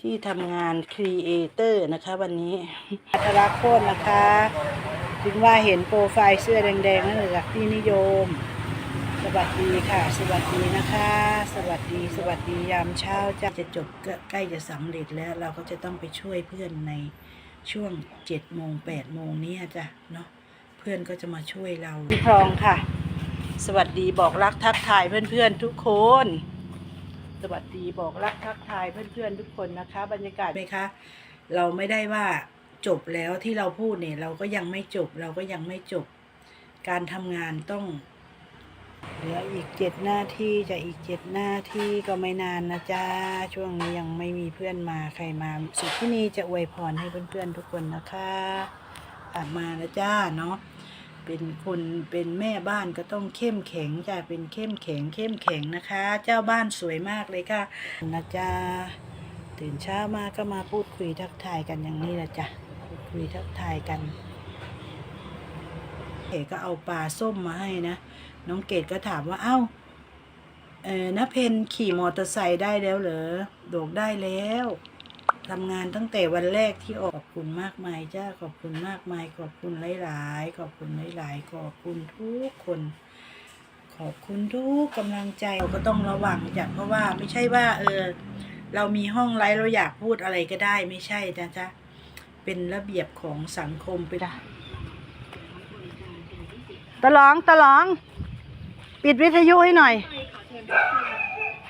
ที่ทำงานครีเอเตอร์นะคะวันนี้อัตราโคตรนะคะ ถึงว่าเห็นโปรไฟล์เสื้อแดงๆนั่นเลยจากพี่นิยม สวัสดีค่ะ สวัสดีนะคะ สวัสดีสวัสดียามเช้าจะจะจบก็ใกล้จะสำเร็จแล้วเราก็จะต้องไปช่วยเพื่อนในช่วงเจ็ดโมงแปดโมงนี้จ้ะเนาะเพื่อนก็จะมาช่วยเราพี่ทองค่ะ สวัสดีบอกรักทักทายเพื่อนๆทุกคน สวัสดีบอกรักทักทายเพื่อนๆทุกคนนะคะ บรรยากาศไหมคะ เราไม่ได้ว่าจบแล้วที่เราพูดเนี่ย เราก็ยังไม่จบ เราก็ยังไม่จบ การทำงานต้อง เหลืออีกเจ็ดหน้าที่จะอีกเจ็ดหน้าที่ก็ไม่นานนะจ๊ะช่วงนี้ยังไม่มีเพื่อนมาใครมาสุดที่นี่จะอวยพรให้เพื่อนๆทุกคนนะคะมาแล้วจ้าเนาะ เป็นคนเป็นแม่บ้านก็ต้องเข้มแข็งจ้ะเป็นเข้มแข็งเข้มแข็งนะคะ เจ้าบ้านสวยมากเลยค่ะนะจ๊ะตื่นเช้ามาก็มาพูดคุยทักทายกันอย่างนี้แหละจ้ะพูดคุยทักทายกันเอ๋ก็เอาปลาส้มมาให้นะน้องเกดก็ถามว่าเอ้าเออน้าเพนขี่มอเตอร์ไซค์ได้แล้วเหรอโดกได้แล้ว ทำงานตั้งแต่วันแรกที่ออกขอบคุณมากมายจ้าขอบคุณมากมาย ขอบคุณหลาย ๆ ขอบคุณหลาย ๆ ขอบคุณทุกคน ขอบคุณทุกกำลังใจเราก็ต้องระวังจ้ะเพราะว่าไม่ใช่ว่า เออ เรามีห้องไลฟ์เราอยากพูดอะไรก็ได้ไม่ใช่นะจ๊ะเป็นระเบียบของสังคมไปได้ตะลองตะลอง ปิดวิทยุให้หน่อย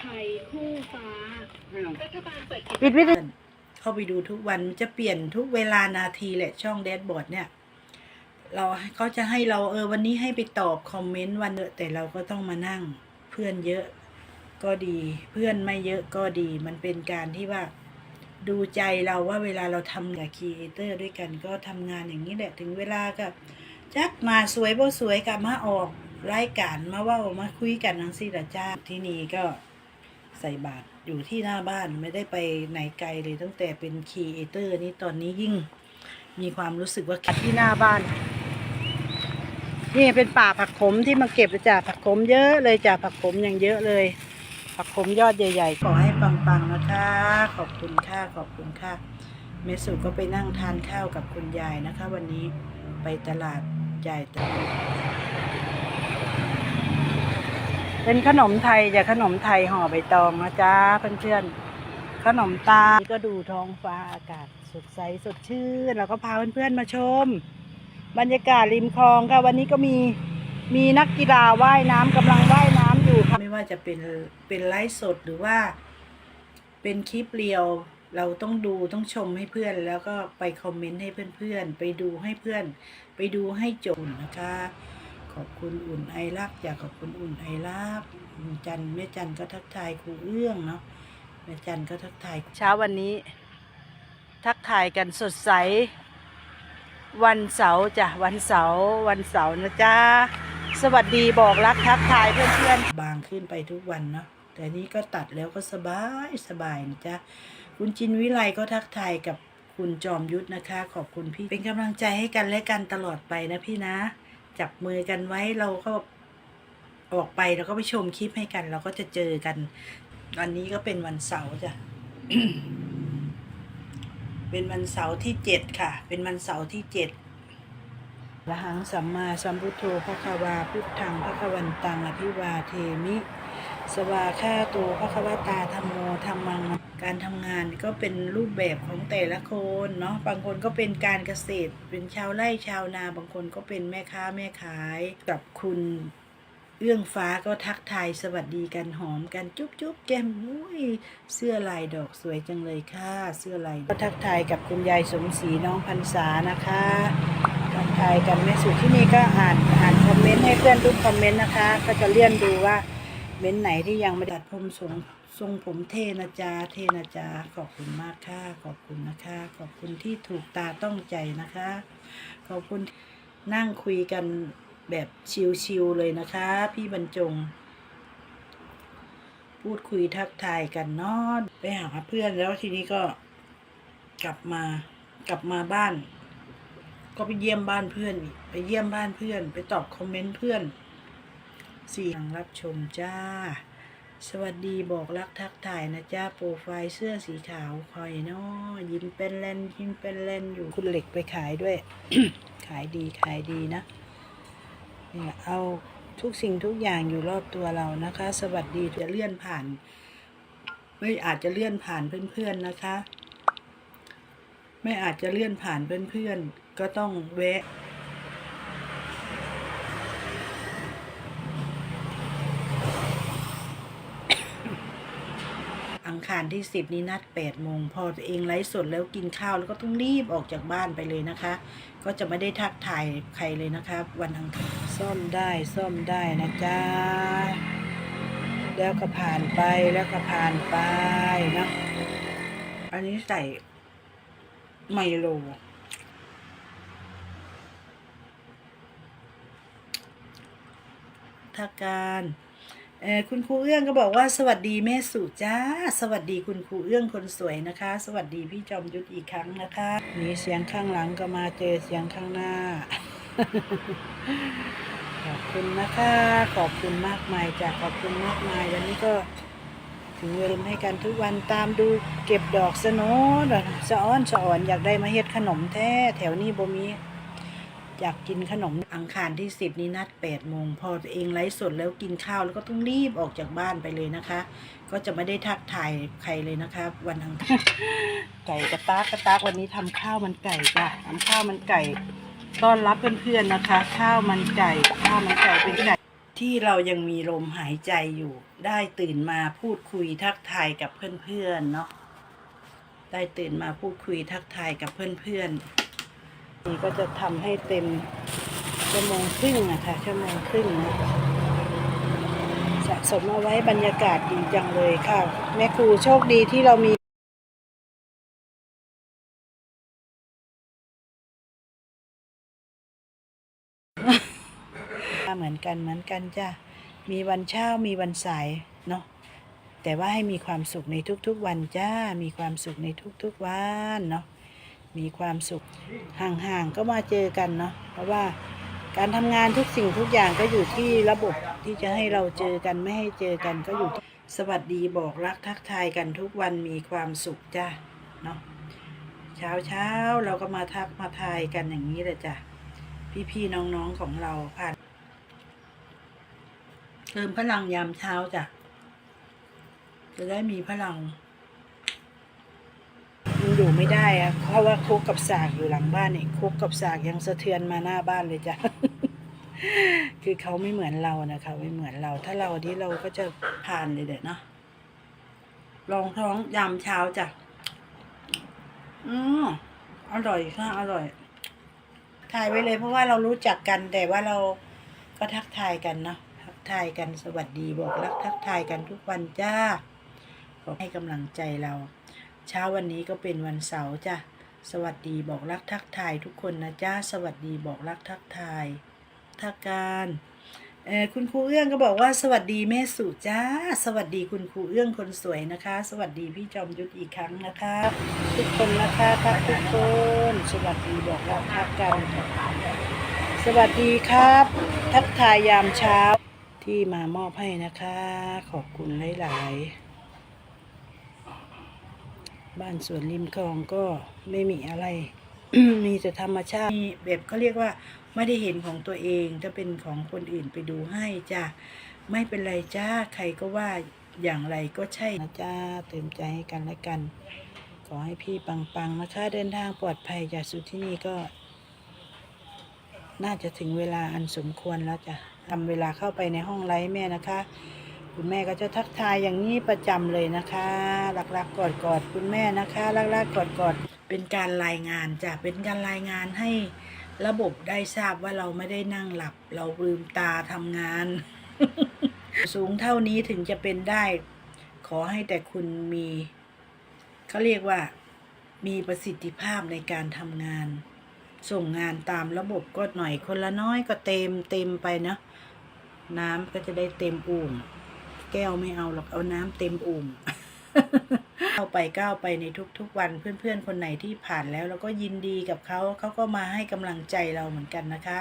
ไทยคู่ฟ้ารัฐบาลเปิดกิจปิดวิทยุ เข้าไปดูทุกวันมันจะเปลี่ยนทุกเวลานาทีแหละช่องแดชบอร์ดเนี่ย เราเขาจะให้เราเออวันนี้ให้ไปตอบคอมเมนต์วันเนอะแต่เราก็ต้องมานั่งเพื่อนเยอะก็ดี เพื่อนไม่เยอะก็ดี มันเป็นการที่ว่าดูใจเราว่าเวลาเราทำกับครีเอเตอร์ด้วยกันก็ทำงานอย่างนี้แหละถึงเวลาก็จักมาสวยบ่สวยกับมาออกรายการมาว่ามาคุยกันทั้งสิละจ้าที่นี่ก็ ใส่บาตรอยู่ที่หน้าบ้านไม่ได้ไปไหนไกลเลยตั้งแต่เป็นครีเอเตอร์นี่ตอนนี้ยิ่งมีความรู้สึกว่าที่หน้าบ้าน นี่เป็นป่าผักขมที่มาเก็บจ้ะผักขมเยอะเลยจ้ะผักขมอย่างเยอะเลย ผักขมยอดใหญ่ ๆ ขอให้ปังๆนะคะ ขอบคุณค่ะขอบคุณค่ะเมสุก็ไปนั่งทานข้าวกับคุณยายนะคะ วันนี้ไปตลาดยายตลาด เป็นขนมไทยจ้ะขนมไทยห่อใบตองนะจ๊ะเพื่อนๆขนมตาก็ดูท้องฟ้าอากาศสดใสสดชื่นแล้วก็พาเพื่อนๆมาชม บรรยากาศริมคลองค่ะวันนี้ก็มีมีนักกีฬาว่ายน้ำกำลังว่ายน้ำอยู่ค่ะไม่ว่าจะเป็นเป็นไลฟ์สดหรือว่า เป็นคลิปเรียวเราต้องดูต้องชมให้เพื่อนแล้วก็ไปคอมเมนต์ให้เพื่อนๆ ไปดูให้เพื่อน ไปดูให้จบนะคะ อบคุณอุ่นไอรักอยากขอบคุณอุ่นไอรักคุณจันแม่จันก็ทักทายครูเอื้องเนาะแม่จันก็ทักทายเช้าวันนี้ ทักทายกันสดใส วันเสาร์จ้ะวันเสาร์วันเสาร์นะจ๊ะสวัสดีบอกรักทักทายเพื่อนๆบางขึ้นไปทุกวันเนาะแต่นี้ก็ตัดแล้วก็สบายสบายนะจ๊ะคุณจินวิไลก็ทักทายกับคุณจอมยุทธนะคะ ขอบคุณพี่เป็นกำลังใจให้กันและกันตลอดไปนะพี่นะ จับมือกันไว้เราก็ออกไปเราก็ไปชมคลิปให้กัน เราก็จะเจอกัน วันนี้ก็เป็นวันเสาร์จ้ะเป็นวันเสาร์ที่เจ็ดค่ะ เป็นวันเสาร์ที่เจ็ดละหังสัมมาสัมพุทโธพระควาพุทธังพระควันตังอภิวาเทมิ สวาข้าตูพระควตาธรรมโมธรรมัง การทำงานก็เป็นรูปแบบของแต่ละคนเนาะ บางคนก็เป็นการเกษตร เป็นชาวไร่ชาวนา บางคนก็เป็นแม่ค้าแม่ขาย กับคุณเอื้องฟ้าก็ทักทายสวัสดีกันหอมกันจุ๊บจุ๊บแก้มอุ้ยเสื้อลายดอกสวยจังเลยค่ะ เสื้อลายก็ทักทายกับคุณยายสมศรีน้องพันษานะคะทักทายกันแม่สุดที่นี่ก็อ่านอ่านคอมเมนต์ให้เพื่อนทุกคอมเมนต์นะคะ ก็จะเลื่อนดูว่า เม้นไหนที่ยังไม่ตัดผมทรงทรงผมเทนะจ๊ะเทนะจ๊ะขอบคุณมากค่ะขอบคุณนะคะ ขอบคุณที่ถูกตาต้องใจนะคะ ขอบคุณนั่งคุยกันแบบชิวๆเลยนะคะ พี่บรรจง พูดคุยทักทายกันเนอนไปหาเพื่อนแล้วทีนี้ก็กลับมากลับมาบ้าน ก็ไปเยี่ยมบ้านเพื่อนไปเยี่ยมบ้านเพื่อน ไปตอบคอมเมนต์เพื่อน สี่ทางรับชมจ้า สวัสดีบอกรักทักทายนะจ้าโปรไฟล์เสื้อสีขาวคอยเนาะยิ้มเป็นเล่นยิ้มเป็นเล่นอยู่คุณเหล็กไปขายด้วย ขายดีขายดีนะเนี่ยเอาทุกสิ่งทุกอย่างอยู่รอบตัวเรานะคะ สวัสดีจะเลื่อนผ่าน ไม่อาจจะเลื่อนผ่านเพื่อนๆนะคะ ไม่อาจจะเลื่อนผ่านเพื่อนๆก็ต้องแวะ คารที่สิบนี้นัดแปดโมงพอตัวเองไลฟ์สดแล้วกินข้าวแล้วก็ต้องรีบออกจากบ้านไปเลยนะคะ ก็จะไม่ได้ทักทายใครเลยนะคะ วันอังคารซ่อมได้ซ่อมได้นะจ๊ะแล้วก็ผ่านไปแล้วก็ผ่านไปนะอันนี้ใส่ไมโลทาการ เออคุณครูเอื้องก็บอกว่าสวัสดีแม่สุจ้า สวัสดีคุณครูเอื้องคนสวยนะคะ สวัสดีพี่จอมยุทธอีกครั้งนะคะมีเสียงข้างหลังก็มาเจอเสียงข้างหน้า ขอบคุณนะคะ ขอบคุณมากมายจ้ะขอบคุณมากมายวันนี้ก็ถึงเวลาให้กันทุกวันตามดูเก็บดอกสโนดสะอ้อนสะอ่อนอยากได้มาเฮ็ดขนมแท้แถวนี้บ่มี อยากกินขนมอังคารที่สิบนี้นัดแปดโมงพอตัวเองไลฟ์สดแล้วกินข้าวแล้วก็ต้องรีบออกจากบ้านไปเลยนะคะ ก็จะไม่ได้ทักทายใครเลยนะคะ วันอังคารไก่กระตากกระตากวันนี้ทำข้าวมันไก่จ้ะทำข้าวมันไก่ต้อนรับเพื่อนๆนะคะ ข้าวมันไก่ข้าวมันไก่เป็นไก่ที่เรายังมีลมหายใจอยู่ ได้ตื่นมาพูดคุยทักทายกับเพื่อนๆเนาะได้ตื่นมาพูดคุยทักทายกับเพื่อนๆ นี่ก็จะทำให้เต็มชั่วโมงครึ่งนะคะชั่วโมงครึ่งนะสะสมเอาไว้บรรยากาศดีจังเลยค่ะ แม่ครูโชคดีที่เรามีเหมือนกันเหมือนกันจ้ะมีวันเช้ามีวันสายเนาะแต่ว่าให้มีความสุขในทุกๆวันจ้า มีความสุขในทุกๆวันเนาะ มีความสุขห่างๆก็มาเจอกันเนาะเพราะว่าการทำงานทุกสิ่งทุกอย่างก็อยู่ที่ระบบที่จะให้เราเจอกันไม่ให้เจอกันก็อยู่สวัสดีบอกรักทักทายกันทุกวันมีความสุขจ้าเนาะเช้าเช้าเราก็มาทักมาทายกันอย่างนี้เลยจ้ะพี่ๆน้องๆของเราผ่านเติมพลังยามเช้าจ้ะจะได้มีพลัง อยู่ไม่ได้อะเพราะว่าคุกกับสากอยู่หลังบ้านเนี่ยคุกกับสากยังสะเทือนมาหน้าบ้านเลยจ้ะ คือเขาไม่เหมือนเรานะคะไม่เหมือนเรา ถ้าเราที่เราก็จะผ่านเลยเด็ดเนาะลองท้องยามเช้าจ้ะอืมอร่อยค่ะอร่อย ถ่ายไว้เลยเพราะว่าเรารู้จักกันแต่ว่าเราก็ทักทายกันเนาะทักทายกันสวัสดีบอกรักทักทายกันทุกวันจ้าขอให้กำลังใจเรา เช้าวันนี้ก็เป็นวันเสาร์จ้ะ สวัสดีบอกรักทักทายทุกคนนะจ้าสวัสดีบอกรักทักทายทักการเออคุณครูเอื้องก็บอกว่าสวัสดีแม่สุจ้า สวัสดีคุณครูเอื้องคนสวยนะคะ สวัสดีพี่จอมยุทธอีกครั้งนะคะ ทุกคนนะคะครับทุกคน สวัสดีบอกรักทักกัน สวัสดีครับ ทักทายยามเช้าที่มามอบให้นะคะ ขอบคุณหลาย ๆ บ้านสวนริมคลองก็ไม่มีอะไร มีแต่ธรรมชาติมีแบบเขาเรียกว่าไม่ได้เห็นของตัวเองถ้าเป็นของคนอื่นไปดูให้จ้าไม่เป็นไรจ้าใครก็ว่าอย่างไรก็ใช่นะจ้าเติมใจให้กันและกัน ขอให้พี่ปังๆนะคะเดินทางปลอดภัยจากสุดที่นี่ก็ น่าจะถึงเวลาอันสมควรแล้วจ้ะทำเวลาเข้าไปในห้องไลฟ์แม่นะคะ คุณแม่ก็จะทักทายอย่างนี้ประจำเลยนะคะรักๆกอดๆคุณแม่นะคะรักๆกอดๆเป็นการรายงานจ้ะเป็นการรายงานให้ระบบได้ทราบว่าเราไม่ได้นั่งหลับ เราลืมตาทำงาน สูงเท่านี้ถึงจะเป็นได้ ขอให้แต่คุณมีเขาเรียกว่ามีประสิทธิภาพในการทำงาน ส่งงานตามระบบก็หน่อยคนละน้อยก็เต็มเต็มไปเนาะน้ำก็จะได้เต็มอุ่ม แก้วไม่เอาหรอกเอาน้ำเต็มอุ่มก้าวไปก้าวไปในทุกๆ วันเพื่อนๆ คนไหนที่ผ่านแล้วเราก็ยินดีกับเขาเขาก็มาให้กำลังใจเราเหมือนกันนะคะ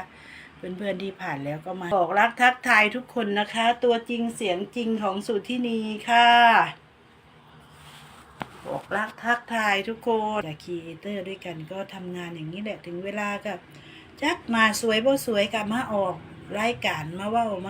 เพื่อนๆที่ผ่านแล้วก็มาบอกรักทักทายทุกคนนะคะ ตัวจริงเสียงจริงของสุทธินีค่ะบอกรักทักทายทุกคนจากครีเอเตอร์ด้วยกันก็ทำงานอย่างนี้แหละถึงเวลาก็จักมาสวยบ่สวยกับมาออกรายการมาว่ามา